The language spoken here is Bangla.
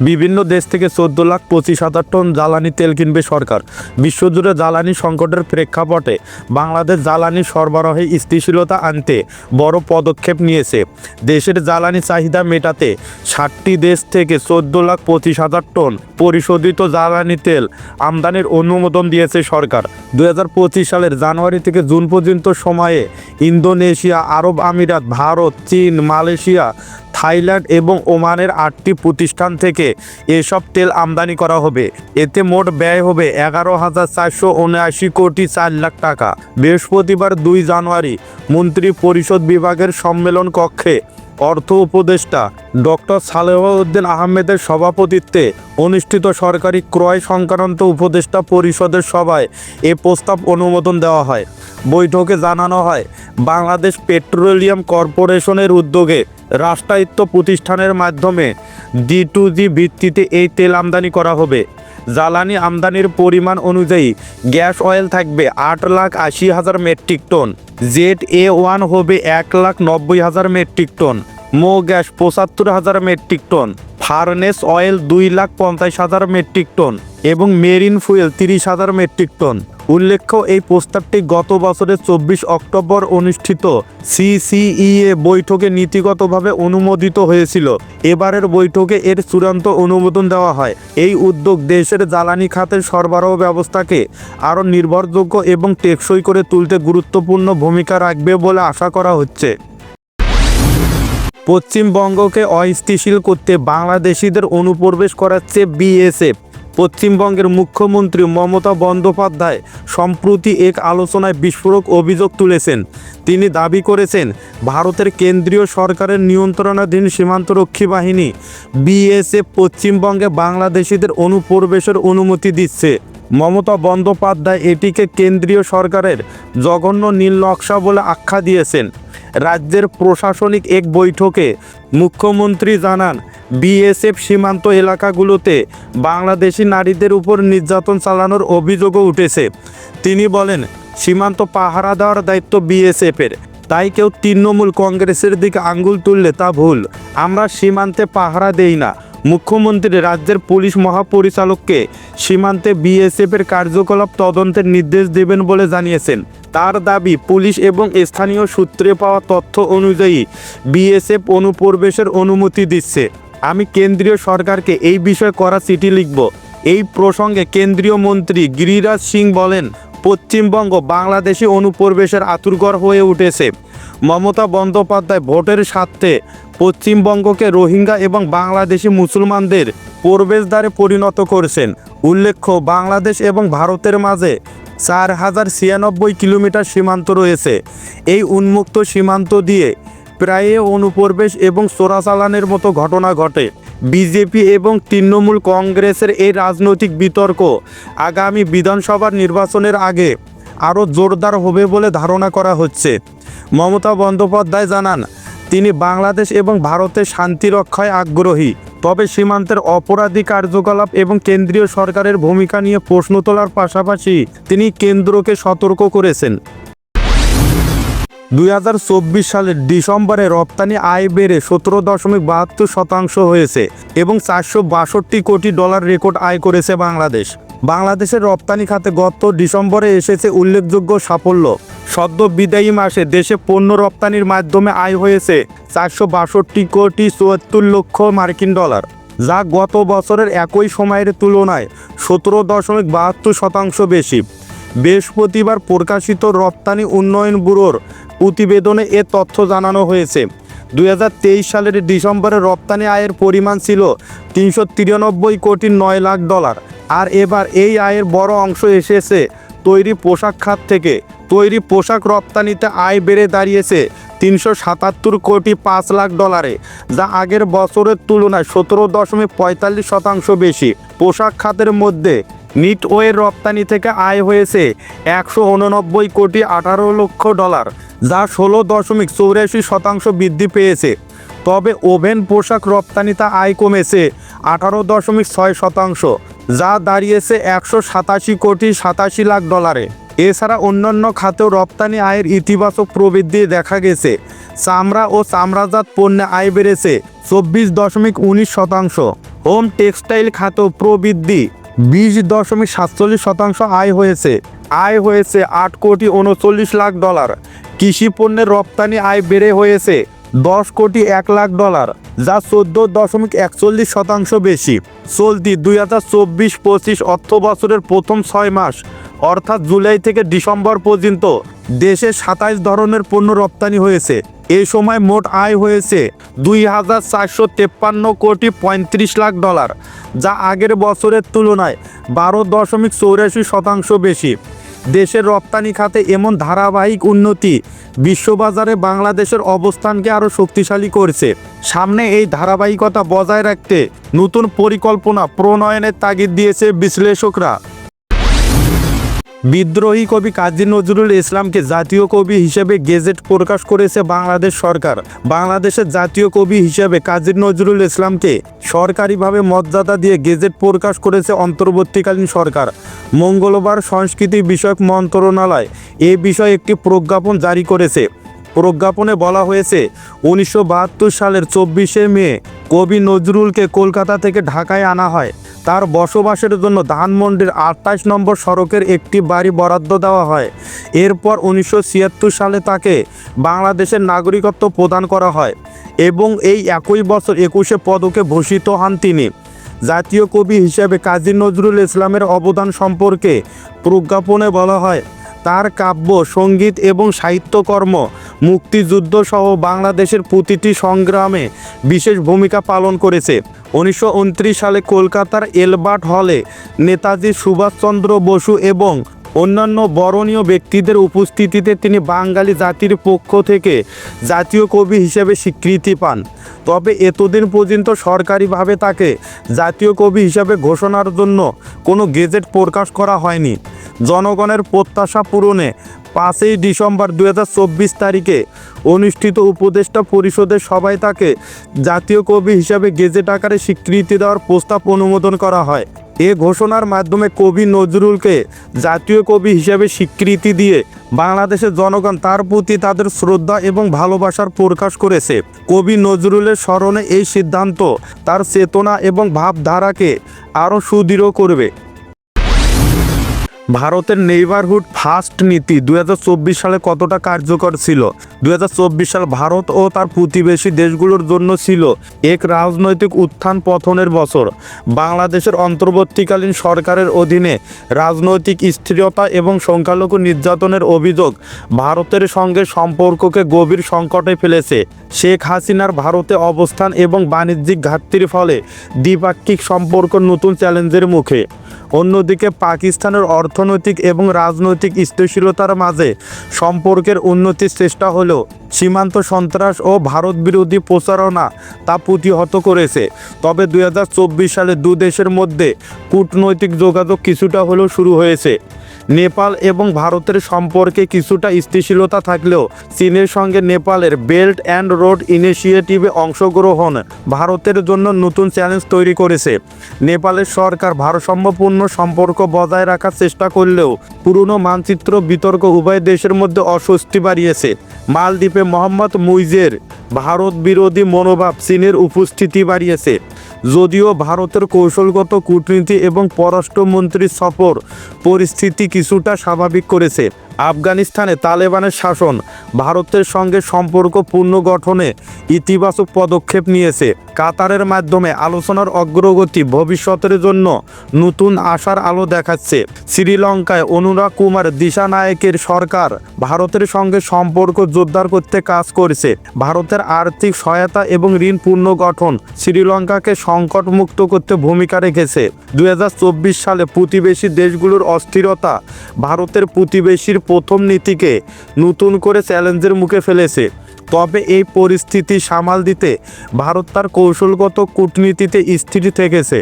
বিভিন্ন দেশ থেকে চোদ্দ লাখ পঁচিশ হাজার টন জ্বালানি তেল কিনবে সরকার। বিশ্বজুড়ে জ্বালানি সংকটের প্রেক্ষাপটে বাংলাদেশ জ্বালানি সরবরাহে স্থিতিশীলতা আনতে বড় পদক্ষেপ নিয়েছে। দেশের জ্বালানি চাহিদা মেটাতে ষাটটি দেশ থেকে চোদ্দ লাখ পঁচিশ হাজার টন পরিশোধিত জ্বালানি তেল আমদানির অনুমোদন দিয়েছে সরকার। দু হাজার পঁচিশ সালের জানুয়ারি থেকে জুন পর্যন্ত সময়ে ইন্দোনেশিয়া, আরব আমিরাত, ভারত, চীন, মালয়েশিয়া, থাইল্যান্ড এবং ওমানের আটটি প্রতিষ্ঠান থেকে এসব তেল আমদানি করা হবে। এতে মোট ব্যয় হবে এগারো হাজার চারশো উনআশি কোটি চার লাখ টাকা। বৃহস্পতিবার দুই জানুয়ারি মন্ত্রী পরিষদ বিভাগের সম্মেলন কক্ষে অর্থ উপদেষ্টা ডক্টর সালেহউদ্দিন আহমেদের সভাপতিত্বে অনুষ্ঠিত সরকারি ক্রয় সংক্রান্ত উপদেষ্টা পরিষদের সভায় এ প্রস্তাব অনুমোদন দেওয়া হয়। বৈঠকে জানানো হয়, বাংলাদেশ পেট্রোলিয়াম কর্পোরেশনের উদ্যোগে রাষ্ট্রায়ত্ত প্রতিষ্ঠানের মাধ্যমে ডি টু জি ভিত্তিতে এই তেল আমদানি করা হবে। জ্বালানি আমদানির পরিমাণ অনুযায়ী গ্যাস অয়েল থাকবে আট লাখ আশি হাজার metric ton, jet A one হবে এক লাখ নব্বই হাজার মেট্রিক টন, মো গ্যাস পঁচাত্তর হাজার মেট্রিক টন, ফার্নেস অয়েল দুই লাখ পঞ্চাশ হাজার মেট্রিক টন এবং মেরিন ফুয়েল তিরিশ হাজার মেট্রিক টন। উল্লেখ্য, এই প্রস্তাবটি গত বছরের চব্বিশ অক্টোবর অনুষ্ঠিত সিসিইএ বৈঠকে নীতিগতভাবে অনুমোদিত হয়েছিল। এবারের বৈঠকে এর চূড়ান্ত অনুমোদন দেওয়া হয়। এই উদ্যোগ দেশের জ্বালানি খাতের সরবরাহ ব্যবস্থাকে আরও নির্ভরযোগ্য এবং টেকসই করে তুলতে গুরুত্বপূর্ণ ভূমিকা রাখবে বলে আশা করা হচ্ছে। পশ্চিমবঙ্গকে অস্থিতিশীল করতে বাংলাদেশিদের অনুপ্রবেশ করাচ্ছে বিএসএফ। পশ্চিমবঙ্গের মুখ্যমন্ত্রী মমতা বন্দ্যোপাধ্যায় সম্প্রতি এক আলোচনায় বিস্ফোরক অভিযোগ তুলেছেন। তিনি দাবি করেছেন, ভারতের কেন্দ্রীয় সরকারের নিয়ন্ত্রণাধীন সীমান্তরক্ষী বাহিনী বিএসএফ পশ্চিমবঙ্গে বাংলাদেশিদের অনুপ্রবেশের অনুমতি দিচ্ছে। মমতা বন্দ্যোপাধ্যায় এটিকে কেন্দ্রীয় সরকারের জঘন্য নীল নকশা বলে আখ্যা দিয়েছেন। রাজ্যের প্রশাসনিক এক বৈঠকে মুখ্যমন্ত্রী জানান, বিএসএফ সীমান্ত এলাকাগুলোতে বাংলাদেশি নারীদের উপর নির্যাতন চালানোর অভিযোগও উঠেছে। তিনি বলেন, সীমান্ত পাহারা দেওয়ার দায়িত্ব বিএসএফের। তাই কেউ তৃণমূল কংগ্রেসের দিকে আঙ্গুল তুললে তা ভুল। আমরা সীমান্তে পাহারা দেই না। মুখ্যমন্ত্রী রাজ্যের পুলিশ মহাপরিচালককে সীমান্তে বিএসএফের কার্যকলাপ তদন্তের নির্দেশ দেবেন বলে জানিয়েছেন। তার দাবি পুলিশ এবং স্থানীয় সূত্রে পাওয়া তথ্য অনুযায়ী বিএসএফ অনুপ্রবেশের অনুমতি দিচ্ছে। আমি কেন্দ্রীয় সরকারকে এই বিষয়ে করা চিঠি লিখব। এই প্রসঙ্গে কেন্দ্রীয় মন্ত্রী গিরিরাজ সিং বলেন, পশ্চিমবঙ্গ বাংলাদেশি অনুপ্রবেশের আতুরঘর হয়ে উঠেছে। মমতা বন্দ্যোপাধ্যায় ভোটের স্বার্থে পশ্চিমবঙ্গকে রোহিঙ্গা এবং বাংলাদেশি মুসলমানদের প্রবেশদ্বারে পরিণত করেছেন। উল্লেখ্য, বাংলাদেশ এবং ভারতের মাঝে চার হাজার ছিয়ানব্বই কিলোমিটার সীমান্ত রয়েছে। এই উন্মুক্ত সীমান্ত দিয়ে প্রায় অনুপ্রবেশ এবং চোরাচালানের মতো ঘটনা ঘটে। বিজেপি এবং তৃণমূল কংগ্রেসের এই রাজনৈতিক বিতর্ক আগামী বিধানসভার নির্বাচনের আগে আরও জোরদার হবে বলে ধারণা করা হচ্ছে। মমতা বন্দ্যোপাধ্যায় জানান, তিনি বাংলাদেশ এবং ভারতের শান্তি রক্ষায় আগ্রহী। তবে সীমান্তের অপরাধী কার্যকলাপ এবং কেন্দ্রীয় সরকারের ভূমিকা নিয়ে প্রশ্ন তোলার পাশাপাশি তিনি কেন্দ্রকে সতর্ক করেছেন। দুই হাজার চব্বিশ সালের ডিসেম্বরে রপ্তানি আয় বেড়ে সতেরো দশমিক বাহাত্তর শতাংশ হয়েছে এবং চারশো বাষট্টি কোটি ডলার রেকর্ড আয় করেছে বাংলাদেশ। বাংলাদেশের রপ্তানি খাতে গত ডিসেম্বরে এসেছে উল্লেখযোগ্য সাফল্য। সদ্য বিদায়ী মাসে দেশে পণ্য রপ্তানির মাধ্যমে আয় হয়েছে চারশো বাষট্টি কোটি চুয়াত্তর লক্ষ মার্কিন ডলার, যা গত বছরের একই সময়ের তুলনায় সতেরো দশমিক বাহাত্তর শতাংশ বেশি। বৃহস্পতিবার প্রকাশিত রপ্তানি উন্নয়ন ব্যুরোর প্রতিবেদনে এ তথ্য জানানো হয়েছে। দু হাজার তেইশ সালের ডিসেম্বরে রপ্তানি আয়ের পরিমাণ ছিল তিনশো তিরানব্বই কোটি নয় লাখ ডলার, আর এবার এই আয়ের বড় অংশ এসেছে তৈরি পোশাক খাত থেকে তৈরি পোশাক রপ্তানিতে আয় বেড়ে দাঁড়িয়েছে তিনশো সাতাত্তর কোটি পাঁচ লাখ ডলারে, যা আগের বছরের তুলনায় সতেরো দশমিক পঁয়তাল্লিশ শতাংশ বেশি। পোশাক খাতের মধ্যে নিটওয়ের রপ্তানি থেকে আয় হয়েছে একশো উননব্বই কোটি আঠারো লক্ষ ডলার, যা ষোলো দশমিক চৌরাশি শতাংশ বৃদ্ধি পেয়েছে। তবে ওভেন পোশাক রপ্তানিতে আয় কমেছে আঠারো দশমিক ছয় শতাংশ, যা দাঁড়িয়েছে একশো সাতাশি কোটি সাতাশি লাখ ডলারে। এছাড়া অন্যান্য খাতেও রপ্তানি আয়ের ইতিবাচক প্রবৃদ্ধি দেখা গেছে। চামড়া ও চামড়াজাত পণ্যে আয় বেড়েছে চব্বিশ দশমিক উনিশ শতাংশ। হোম টেক্সটাইল খাতেও প্রবৃদ্ধি বিশ দশমিক সাতচল্লিশ শতাংশ আয় হয়েছে। আয় হয়েছে আট কোটি উনচল্লিশ লাখ ডলার। কৃষি পণ্যের রপ্তানি আয় বেড়ে হয়েছে দশ কোটি এক লাখ ডলার, যা চোদ্দ দশমিক একচল্লিশ শতাংশ বেশি। চলতি দুই হাজার চব্বিশ পঁচিশ অর্থ বছরের প্রথম ছয় মাস, অর্থাৎ জুলাই থেকে ডিসেম্বর পর্যন্ত, দেশে সাতাইশ ধরনের পণ্য রপ্তানি হয়েছে। এই সময় মোট আয় হয়েছে দুই হাজার চারশো তেপ্পান্ন কোটি পঁয়ত্রিশ লাখ ডলার, যা আগের বছরের তুলনায় বারো দশমিক চৌরাশি শতাংশ বেশি। দেশের রপ্তানি খাতে এমন ধারাবাহিক উন্নতি বিশ্ববাজারে বাংলাদেশের অবস্থানকে আরও শক্তিশালী করছে। সামনে এই ধারাবাহিকতা বজায় রাখতে নতুন পরিকল্পনা প্রণয়নের তাগিদ দিয়েছে বিশ্লেষকরা। বিদ্রোহী কবি কাজী নজরুল ইসলামকে জাতীয় কবি হিসেবে গেজেট প্রকাশ করেছে বাংলাদেশ সরকার। বাংলাদেশের জাতীয় কবি হিসেবে কাজী নজরুল ইসলামকে সরকারিভাবে মর্যাদা দিয়ে গেজেট প্রকাশ করেছে অন্তর্বর্তীকালীন সরকার। মঙ্গলবার সংস্কৃতি বিষয়ক মন্ত্রণালয় এ বিষয়ে একটি প্রজ্ঞাপন জারি করেছে। প্রজ্ঞাপনে বলা হয়েছে, উনিশশো বাহাত্তর সালের চব্বিশে মে কবি নজরুলকে কলকাতা থেকে ঢাকায় আনা হয়। তার বসবাসের জন্য ধানমন্ডির আটাইশ নম্বর সড়কের একটি বাড়ি বরাদ্দ দেওয়া হয়। এরপর উনিশশো ছিয়াত্তর সালে তাকে বাংলাদেশের নাগরিকত্ব প্রদান করা হয় এবং এই একই বছর একুশে পদকে ভূষিত হন তিনি। জাতীয় কবি হিসেবে কাজী নজরুল ইসলামের অবদান সম্পর্কে প্রজ্ঞাপনে বলা হয় তার কাব্য, সংগীত এবং সাহিত্যকর্ম মুক্তিযুদ্ধ সহ বাংলাদেশের প্রতিটি সংগ্রামে বিশেষ ভূমিকা পালন করেছে। উনিশশো উনত্রিশ সালে কলকাতার এলবার্ট হলে নেতাজি সুভাষচন্দ্র বসু এবং অন্যান্য বরণীয় ব্যক্তিদের উপস্থিতিতে তিনি বাঙালি জাতির পক্ষ থেকে জাতীয় কবি হিসেবে স্বীকৃতি পান। তবে এতদিন পর্যন্ত সরকারিভাবে তাকে জাতীয় কবি হিসাবে ঘোষণার জন্য কোনো গেজেট প্রকাশ করা হয়নি। জনগণের প্রত্যাশা পূরণে পাঁচই ডিসেম্বর দু হাজার চব্বিশ তারিখে অনুষ্ঠিত উপদেষ্টা পরিষদের সভায় তাকে জাতীয় কবি হিসাবে গেজেট আকারে স্বীকৃতি দেওয়ার প্রস্তাব অনুমোদন করা হয়। এ ঘোষণার মাধ্যমে কবি নজরুলকে জাতীয় কবি হিসেবে স্বীকৃতি দিয়ে বাংলাদেশের জনগণ তার প্রতি তাদের শ্রদ্ধা এবং ভালোবাসার প্রকাশ করেছে। কবি নজরুলের স্মরণে এই সিদ্ধান্ত তার চেতনা এবং ভাবধারাকে আরও সুদৃঢ় করবে। ভারতের নেইবারহুড ফার্স্ট নীতি দু হাজার চব্বিশ সালে কতটা কার্যকর ছিল? দু হাজার চব্বিশ সাল ভারত ও তার প্রতিবেশী দেশগুলোর জন্য ছিল এক রাজনৈতিক উত্থান পথনের বছর। বাংলাদেশের অন্তর্বর্তীকালীন সরকারের অধীনে রাজনৈতিক স্থিরতা এবং সংখ্যালঘু নির্যাতনের অভিযোগ ভারতের সঙ্গে সম্পর্ককে গভীর সংকটে ফেলেছে। শেখ হাসিনার ভারতে অবস্থান এবং বাণিজ্যিক ঘাটতির ফলে দ্বিপাক্ষিক সম্পর্ক নতুন চ্যালেঞ্জের মুখে। অন্যদিকে পাকিস্তানের অর্থনৈতিক এবং রাজনৈতিক স্থিতিশীলতার মাঝে সম্পর্কের উন্নতির চেষ্টা হলেও সীমান্ত সন্ত্রাস ও ভারত বিরোধী প্রচারণা তা প্রতিহত করেছে। তবে দু হাজার চব্বিশ সালে দু দেশের মধ্যে কূটনৈতিক যোগাযোগ কিছুটা হলেও শুরু হয়েছে। নেপাল এবং ভারতের সম্পর্কে কিছুটা স্থিতিশীলতা থাকলেও চীনের সঙ্গে নেপালের বেল্ট অ্যান্ড রোড ইনিশিয়েটিভে অংশগ্রহণ ভারতের জন্য নতুন চ্যালেঞ্জ তৈরি করেছে। নেপালের সরকার ভারসাম্যপূর্ণ সম্পর্ক বজায় রাখার চেষ্টা করলেও পুরনো মানচিত্র বিতর্ক উভয় দেশের মধ্যে অস্বস্তি বাড়িয়েছে। মালদ্বীপে মোহাম্মদ মুইজের ভারত বিরোধী মনোভাব চীনের উপস্থিতি বাড়িয়েছে। যদিও ভারতের কৌশলগত কূটনীতি এবং পররাষ্ট্রমন্ত্রীর সফর পরিস্থিতি কিছুটা স্বাভাবিক করেছে। আফগানিস্তানে তালেবানের শাসন, ভারতের সঙ্গে সম্পর্ক পুনর্গঠনে ইতিবাচক পদক্ষেপ নিয়েছে। কাতারের মাধ্যমে আলোচনার অগ্রগতি ভবিষ্যতের জন্য নতুন আশার আলো দেখাচ্ছে। শ্রীলঙ্কায় অনুরাগ কুমার দিশা দিশানায়কের সরকার ভারতের সঙ্গে সম্পর্ক জোরদার করতে কাজ করছে। ভারতের আর্থিক সহায়তা এবং ঋণ পুনর্গঠন শ্রীলঙ্কাকে সংকটমুক্ত করতে ভূমিকা রেখেছে। দুই হাজার চব্বিশ সালে প্রতিবেশী দেশগুলোর অস্থিরতা ভারতের প্রতিবেশীর প্রথম নীতিকে নতুন করে চ্যালেঞ্জের মুখে ফেলেছে। তবে এই পরিস্থিতি সামাল দিতে ভারত তার কৌশলগত কূটনীতিতে স্থির থেকেছে।